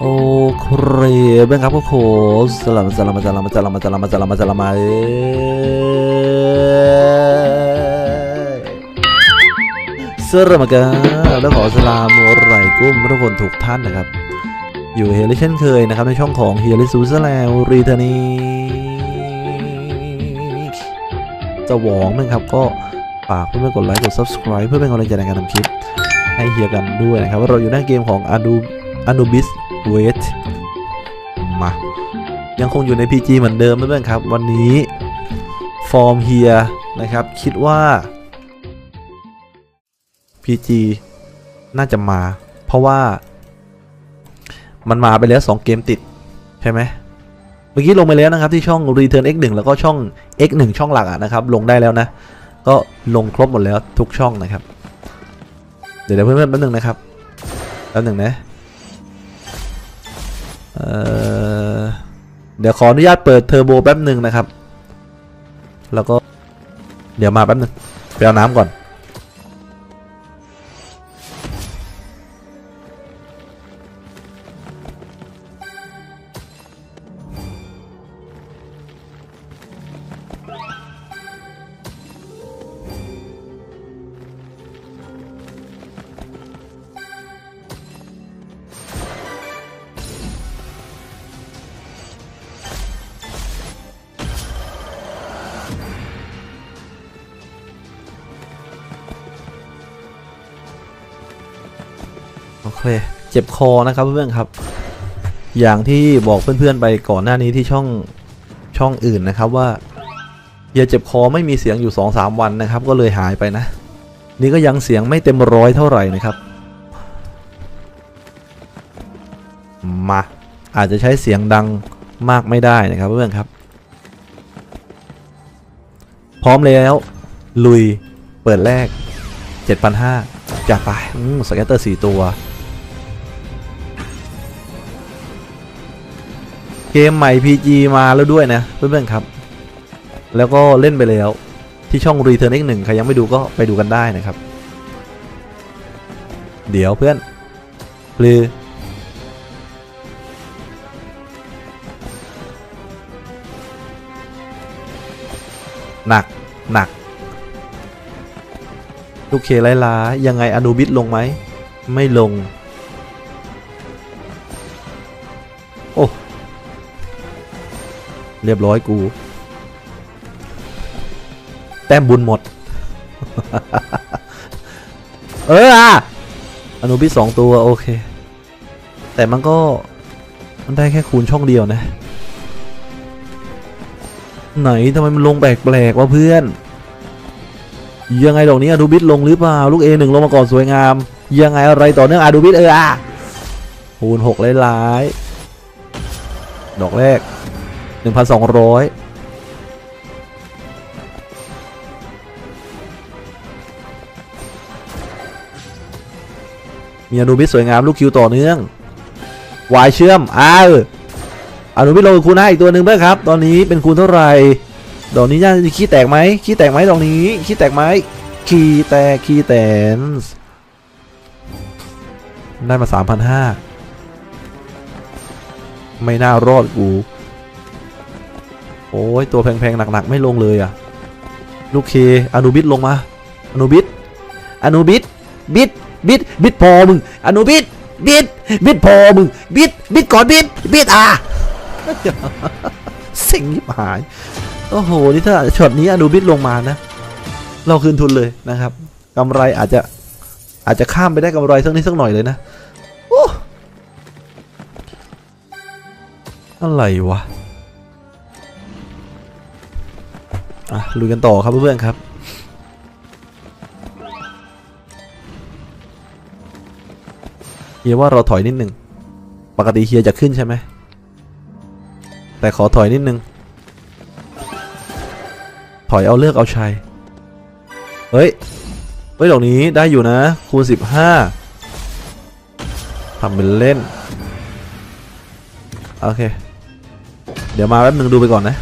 โอเคเบ้งครับก็โคสลามสลามสลามสลามสลามสลามสลามเอสรามกันแล้วขอสลามอะไรกุ้มทุกคนถูกท่านนะครับ อยู่เฮลิเช่นเคยนะครับ ในช่องของเฮลิซูสแลวรีเทนีจะหวองมั้งครับก็ฝากเพื่อนๆกดไลค์กด subscribe เพื่อเป็นกำลังใจในการทำคลิป ให้เฮียกันด้วยนะครับว่าเราอยู่หน้าเกมของอนูอนูบิส Anu Anubis Wait มายังคงอยู่ใน PG เหมือนเดิมเพื่อนๆครับ วันนี้ฟอร์มเฮียนะครับ คิดว่า PG น่าจะมา เพราะว่ามันมาไปแล้ว 2 เกมติด ใช่ไหมเมื่อกี้ลงไปแล้วนะครับ ที่ช่อง Return X1 แล้วก็ช่อง X1 ช่องหลักอะนะครับ ลงได้แล้วนะ ก็ลงครบหมดแล้วทุกช่องนะครับ เดี๋ยวเดี๋ยวเพื่อนๆแป๊บหนึงนะครับแป๊บหนึงนะ เดี๋ยวขออนุญาตเปิดเทอร์โบแป๊บหนึ่งนะครับ แล้วก็เดี๋ยวมาแป๊บหนึ่งไปเอาน้ำก่อน เค เจ็บคอนะครับเพื่อนๆครับ อย่างที่บอกเพื่อนๆไปก่อนหน้านี้ที่ช่องช่องอื่นนะครับว่าเฮียเจ็บคอไม่มีเสียงอยู่ 2-3 วันนะครับ ก็เลยหายไปนะ นี่ก็ยังเสียงไม่เต็มร้อยเท่าไหร่นะครับ มาอาจจะใช้เสียงดังมากไม่ได้นะครับเพื่อนครับ พร้อมแล้ว ลุยเปิดแรก 7,500จัดไปสแกตเตอร์ 4 ตัว เกมใหม่ PG มาแล้วด้วยนะเพื่อนๆครับ แล้วก็เล่นไปแล้วที่ช่อง Return X1 ใครยังไม่ดูก็ไปดูกันได้นะครับ เดี๋ยวเพื่อนหรือหนักหนักลูกเคไล่ล้ายังไงอนูบิสลงไหม ไม่ลง โอ้ เรียบร้อยกู แต้มบุญหมด เอออะอนุบิสสองตัว โอเค แต่มันก็ มันได้แค่คูณช่องเดียวนะ ไหนทำไมมันลงแปลกๆวะเพื่อน ยังไงดอกนี้อดูบิทลงหรือเปล่า ลูก A1 ลงมาก่อนสวยงาม ยังไงอะไรต่อเนื่องอดูบิทเอออะคูณ6หลายๆดอกแรก 1,200มีอนุบิทสวยงามลูกคิวต่อเนื่องวายเชื่อมอ้าวอนุบิทลงคูณห้าอีกตัวหนึ่งเพื่อครับ ตอนนี้เป็นคูณเท่าไหร่ดอกนี้น่าจะขี้แตกไหมขี้แตกไหมดอกนี้ขี้แตกไหมขี้แตกขี้แตนได้มาสามพันห้าไม่น่ารอดกู โอ้ยตัวแพงๆหนักๆไม่ลงเลยอะลูกเคอนุบิทลงมาอนุบิทอนุบิทบิดบิดบิดพอมึงอนุบิทบิดบิดพอมึงบิดบิดก่อนบิดบิดอะเซ็งยิบหายโอ้โหนี่ถ้าช็อตนี้อนุบิทลงมานะ เราคืนทุนเลยนะครับกำไรอาจจะอาจจะข้ามไปได้กำไรสักนิดสักหน่อยเลยนะโอ้อะไรวะ อะลุยกันต่อครับเพื่อนๆครับเฮียว่าเราถอยนิดหนึ่งปกติเฮียจะขึ้นใช่ไหมแต่ขอถอยนิดนึง ถอยเอาเลือกเอาชัย เฮ้ย เฮ้ยดอกนี้ได้อยู่นะ คูณ15ทำเป็นเล่น โอเค เดี๋ยวมาแป๊บนึงดูไปก่อนนะ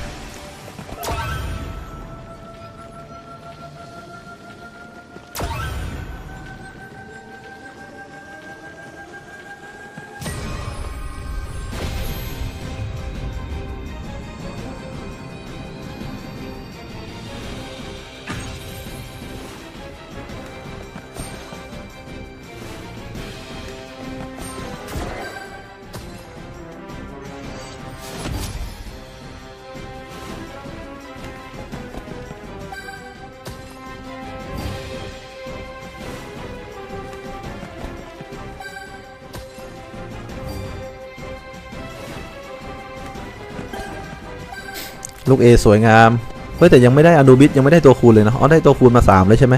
ลูก A สวยงาม เฮ้ยแต่ยังไม่ได้อนูบิสยังไม่ได้ตัวคูณเลยนะ อ๋อได้ตัวคูณมาสามเลยใช่ไหม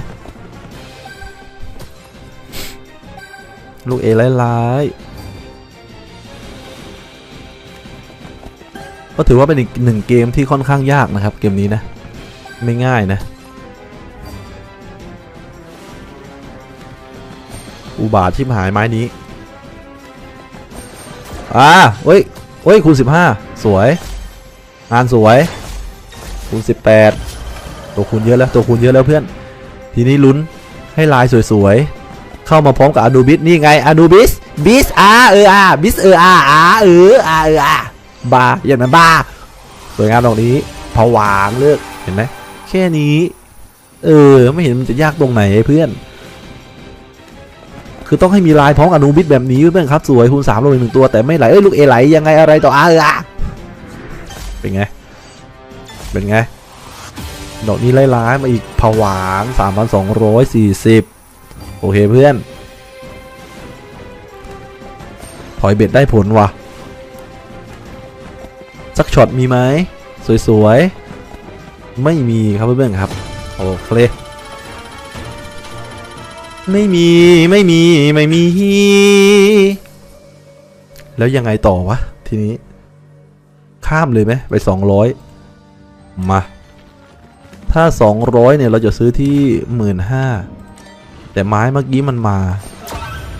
ลูก A ร้ายๆก็ถือว่าเป็นอีกหนึ่งเกมที่ค่อนข้างยากนะครับ เกมนี้นะ ไม่ง่ายนะ อุบาทชิบหายไม้นี้ อ่าเฮ้ยเฮ้ยคูณ15 สวย งานสวยคูณ18 ตัวคูณเยอะแล้วตัวคูณเยอะแล้วเพื่อน ทีนี้ลุ้นให้ลายสวยๆ เข้ามาพร้อมกับอ n ูบิสนี่ไงอ n ูบิสบิสอาเอออาบิสเอออาอาเอออาเอออาบาอย่างนั้นบาสวยงามตรงนี้ผวางเลือกเห็นไหมแค่นี้ เออไม่เห็นมันจะยากตรงไหนเพื่อน คือต้องให้มีลายพร้อมอนูบิสแบบนี้เพื่อนครับสวยคูณสามลงอีกหนึ่งตัวแต่ไม่ไหลเอ้ยลูกเอไหลยังไงอะไรต่ออาเอออา เป็นไง เป็นไงดอกนี้ไล่ล้ามาอีกผวาง3,240 โอเคเพื่อน ถอยเบ็ดได้ผลว่ะ สักช็อตมีไหม สวยๆ ไม่มีครับเพื่อนๆครับ โอเค ไม่มี ไม่มี ไม่มี แล้วยังไงต่อวะ ทีนี้ ข้ามเลยไหมไป 200 มา ถ้า 200เนี่ยเราจะซื้อที่ 15,000แต่ไม้เมื่อกี้มันมา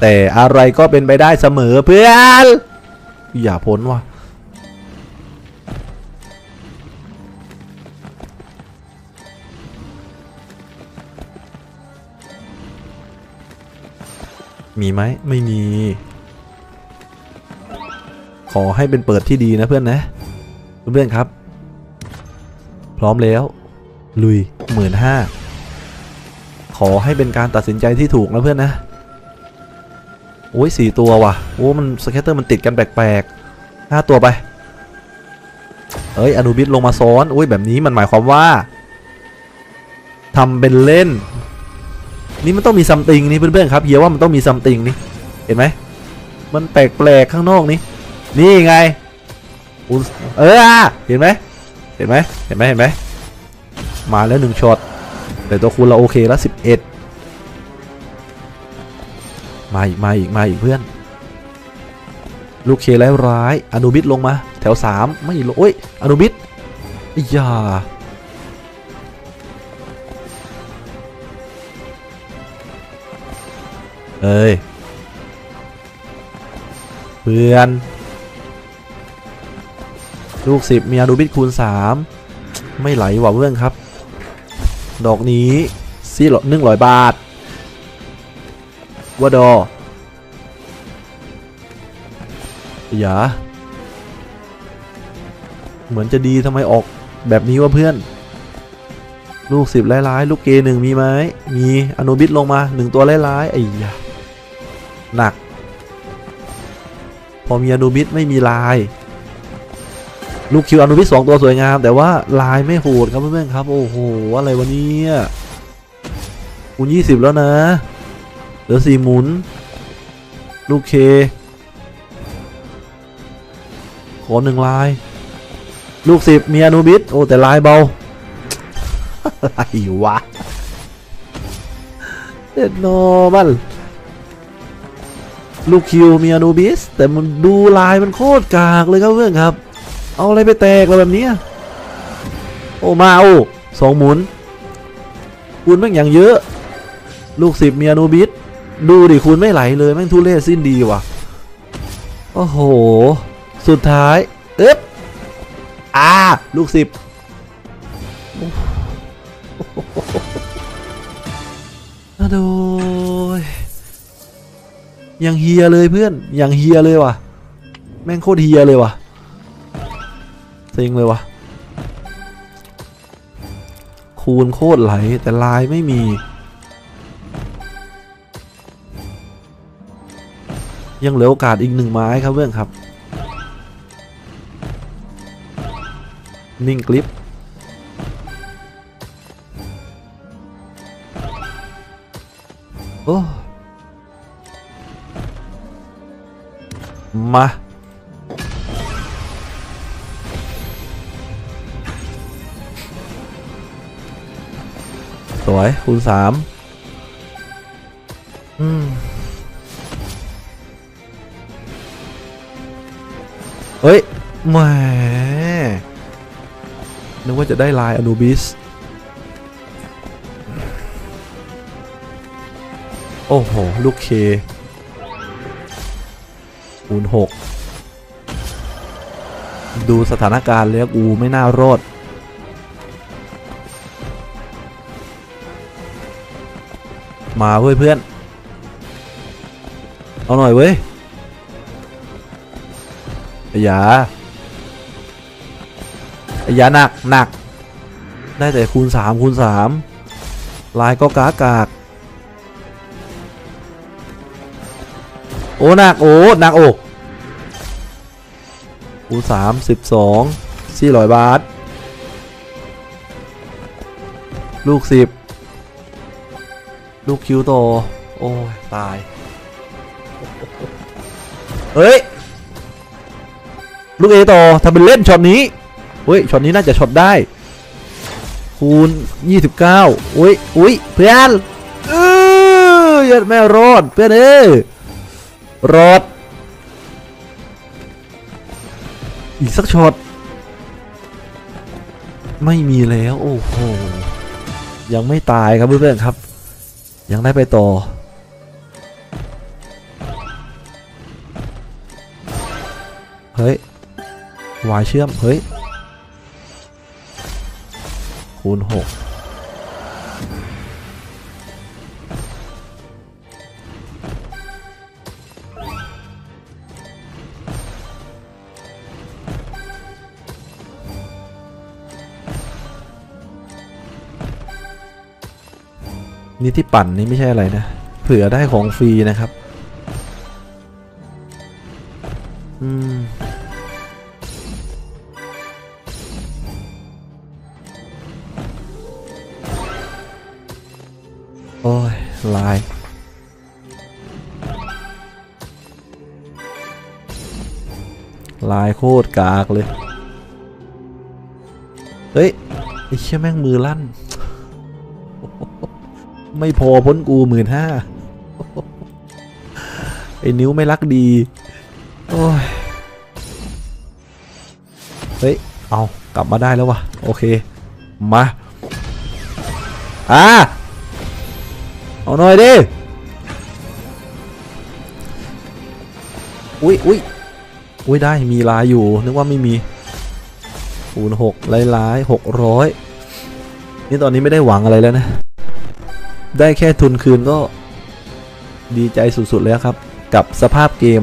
แต่อะไรก็เป็นไปได้เสมอเพื่อนอย่าพ้นว่ะมีไหมไม่มี ขอให้เป็นเปิดที่ดีนะเพื่อนนะ เพื่อนๆครับ พร้อมแล้ว ลุยหมื่นห้าขอให้เป็นการตัดสินใจที่ถูกนะเพื่อนนะ โอ้ยสี่ตัวว่ะ โอ้มันสแคตเตอร์มันติดกันแปลกๆห้าตัวไป เอ้ยอนุบิสลงมาซ้อนโอ้ยแบบนี้มันหมายความว่าทำเป็นเล่น นี่มันต้องมีซัมติงนี่เพื่อนๆครับเฮียว่ามันต้องมีซัมติงนี่ เห็นไหม มันแปลกๆข้างนอกนี่ นี่ไง อุเอออะเห็นไหมเห็นไหมเห็นไหมเห็นไหมมาแล้วหนึ่งช็อตแต่ตัวคูณเราโอเคแล้วสิบเอ็ดมาอีกมาอีกมาอีกเพื่อน ลูกเคแล้วร้ายอนุบิสลงมา แถวสามไม่ลงโอ้ยอนุบิสอ้ยาเอ้ยเพื่อน ลูกสิบมีอนุบิสคูณสามไม่ไหลว่ะเพื่อนครับ ดอกนี้สี่หนึ่งร้อยบาทว่าดออย่าเหมือนจะดีทำไมออกแบบนี้วะเพื่อน ลูกสิบร้ายๆลูกเกหนึ่งมีไหมมีอนุบิสลงมาหนึ่งตัวร้ายๆไอ้ยาหนัก พอมีอนุบิสไม่มีลาย ลูกคิวอนุบิสสองตัวสวยงาม แต่ว่าลายไม่โหดครับเพื่อนๆครับ โอ้โห อะไรวะเนี่ยคูณยี่สิบแล้วนะเหลือสี่หมุน ลูกเค ขอหนึ่งลาย ลูกสิบมีอนุบิสโอ้ แต่ลายเบาอะไรวะเด็ดโนมันลูกคิวมีอนุบิส แต่มันดูลายมันโคตรกากเลยครับเพื่อนครับ เอาอะไรไปแตกเราแบบนี้โอ้มาโอ้สองหมุนคูณแม่งอย่างเยอะ ลูกสิบมีอนุบิสดูดิคูณไม่ไหลเลยแม่งทุเรศสิ้นดีว่ะโอ้โห สุดท้ายเอ๊บอ่าลูกสิบอะโดยยังเฮียเลยเพื่อน ยังเฮียเลยว่ะ แม่งโคตรเฮียเลยว่ะ เซ็งเลยวะคูณโคตรไหลแต่ลายไม่มียังเหลือโอกาสอีกหนึ่งไม้ครับเพื่อนครับ นิ่งคลิป โอ้ มา สวย คูณสามอืมเฮ้ยแหมนึกว่าจะได้ลายอนูบิส โอ้โห ลูกเค คูณหกดูสถานการณ์แล้วกูไม่น่ารอด มาเว้ยเพื่อน เอาหน่อยเว้ยไอ้ยาไอ้ยาหนักหนัก ได้แต่คูณสามคูณสามลายก็กากาก โอ้หนักโอ้หนักโอ้คูณสามสิบสองสี่ร้อยบาท ลูกสิบ ลูกคิวโต โอ้ยตาย เฮ้ย ลูกเอโตทำเป็นเล่นช็อตนี้ เฮ้ย ช็อตนี้น่าจะช็อตได้ คูณ 29 อุ้ยอุ้ยเพื่อนเออยัดแม่รอดเพื่อนเอ้รอด อีกสักช็อต ไม่มีแล้ว โอ้โห ยังไม่ตายครับเพื่อนๆครับ ยังได้ไปต่อ เฮ้ยวายเชื่อม เฮ้ย คูณหก นี่ที่ปั่นนี่ไม่ใช่อะไรนะ เผื่อได้ของฟรีนะครับ อืมโอ้ย ลายลายโคตรกากเลย เฮ้ย ไอ้เชี่ยแม่งมือลั่น ไม่พอพ้นกูหมื่นห้าไอ้นิ้วไม่รักดี โอ้ย เฮ้ย เอากลับมาได้แล้ววะโอเค มา อ่า เอาหน่อยดิ อุ้ยอุ้ยอุ้ยได้มีลายอยู่ นึกว่าไม่มีคูณหกลายลายหกร้อยนี่ตอนนี้ไม่ได้หวังอะไรแล้วนะ ได้แค่ทุนคืนก็ดีใจสุด ๆ แล้วครับ กับสภาพเกม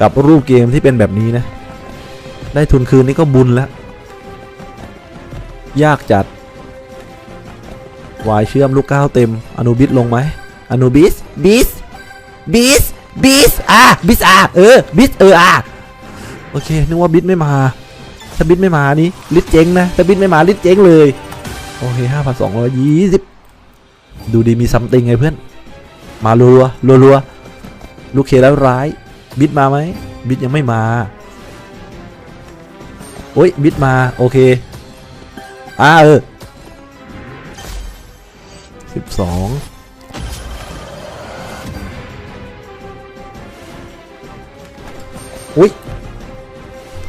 กับรูปเกมที่เป็นแบบนี้นะ ได้ทุนคืนนี่ก็บุญแล้ว ยากจัดวายเชื่อมลูกก้าวเต็ม อนุบิสลงไหมอนุบิสบิสบิสบิสอะบิสอะเออบิสเอออะโอเคนึกว่าบิสไม่มาถ้าบิสไม่มานี่ลิสเจ๊งนะถ้าบิสไม่มาลิสเจ๊งเลย โอเคห้าพันสองร้อยยี่สิบ ดูดีมีซัมติงไงเพื่อน มารัวรัวรัวลูกเคแล้วร้าย บิสมาไหมบิสยังไม่มาโอ้ยบิสมา โอเค อ่าเออสิบสองอุ้ย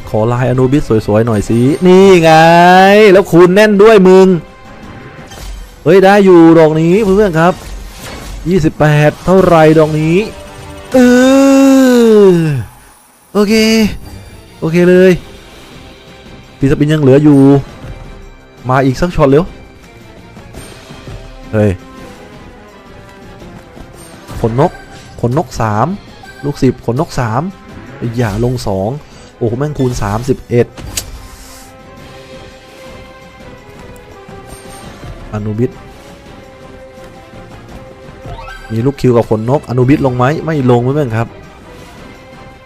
ขอลายอนุบิสสวยๆหน่อยสิ นี่ไง แล้วคูณแน่นด้วยมึง เฮ้ยได้อยู่ดอกนี้เพื่อนครับ 28 เท่าไรดอกนี้เออโอเค โอเคเลยปีสปินยังเหลืออยู่ มาอีกสักช็อตเร็ว เฮ้ยขนนกขนนก 3 ลูก 10ขนนก 3 อีกอย่างลง 2 โอ้โหแม่งคูณ 31 อนุบิสมีลูกคิวกับขนนกอนุบิสลงไหมไม่ลงไม่เพื่อนครับ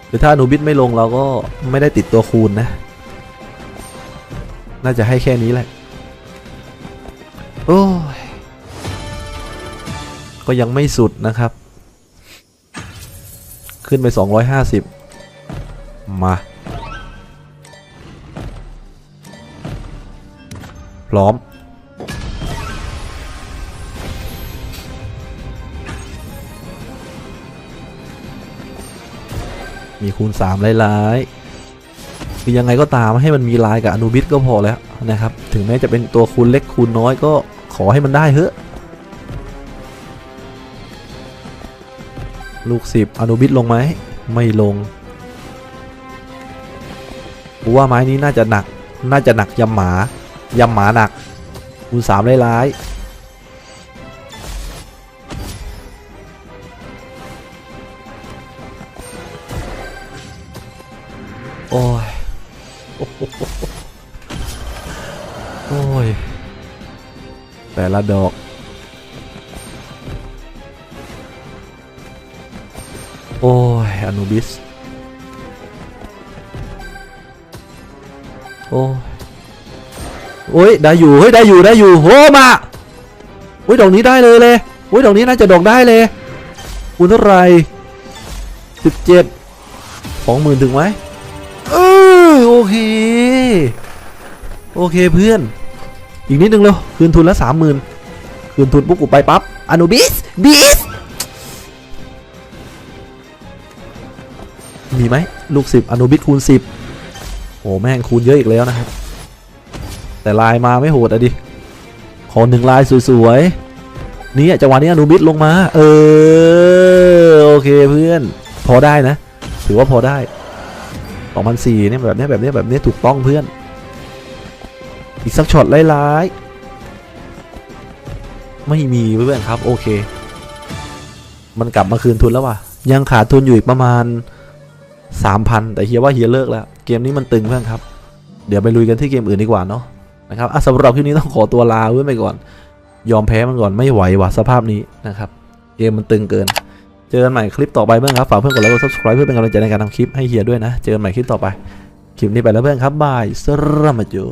คือถ้าอนุบิสไม่ลงเราก็ไม่ได้ติดตัวคูณนะ น่าจะให้แค่นี้แหละ โอ้ย ก็ยังไม่สุดนะครับ ขึ้นไป 250 มา พร้อม มีคูณ3ร้ายๆคือยังไงก็ตามให้มันมีลายกับอนุบิสก็พอแล้วนะครับ ถึงแม้จะเป็นตัวคูณเล็กคูณน้อยก็ขอให้มันได้เถอะ ลูกสิบอนุบิสลงไหมไม่ลงกูว่าไม้นี้น่าจะหนัก น่าจะหนักยำหมายำหมาหนักคูณสามร้าย โอ้ย โอ้ย แต่ละดอก โอ้ย อนุบิส โอ้ย โอ้ย ได้อยู่ เฮ้ย ได้อยู่ ได้อยู่โหมาโอ้ย ดอกนี้ได้เลยเลยโอ้ย ดอกนี้น่าจะดอกได้เลยคูณเท่าไหร่สิบเจ็ดสองหมื่นถึงไหม เออโอเค โอเคเพื่อน อีกนิดนึงเร็ว คืนทุนละสามหมื่นคืนทุนปุ๊บกูไปปั๊บอนุบิสบิสมีไหมลูกสิบอนุบิสคูณสิบโอ้แม่งคูณเยอะอีกแล้วนะครับ แต่ลายมาไม่โหดอะดิ ขอหนึ่งลายสวยๆนี่อะจังหวะนี้อนุบิสลงมา เออ โอเคเพื่อน พอได้นะ ถือว่าพอได้ 2004เนี่ยแบบเนี้ยแบบเนี้ยแบบเนี้ยถูกต้องเพื่อน อีกสักช็อตไล่ๆไม่มีเพื่อนครับ โอเค มันกลับมาคืนทุนแล้วว่ะ ยังขาดทุนอยู่อีกประมาณ 3,000 แต่เฮียว่าเฮียเลิกแล้ว เกมนี้มันตึงเพื่อนครับ เดี๋ยวไปลุยกันที่เกมอื่นดีกว่าเนาะนะครับอะสำหรับคลิปนี้ต้องขอตัวลาเว้ยไปก่อน ยอมแพ้มันก่อนไม่ไหวว่ะสภาพนี้นะครับ เกมมันตึงเกิน จอกันใหม่คลิปต่อไปเพื่อนครับ ฝากเพื่อนกดไลค์กด subscribe เพื่อเป็นกำลังใจในการทำคลิปให้เฮียด้วยนะ เจอกันใหม่คลิปต่อไป คลิปนี้ไปแล้วเพื่อนครับบายสรมจุ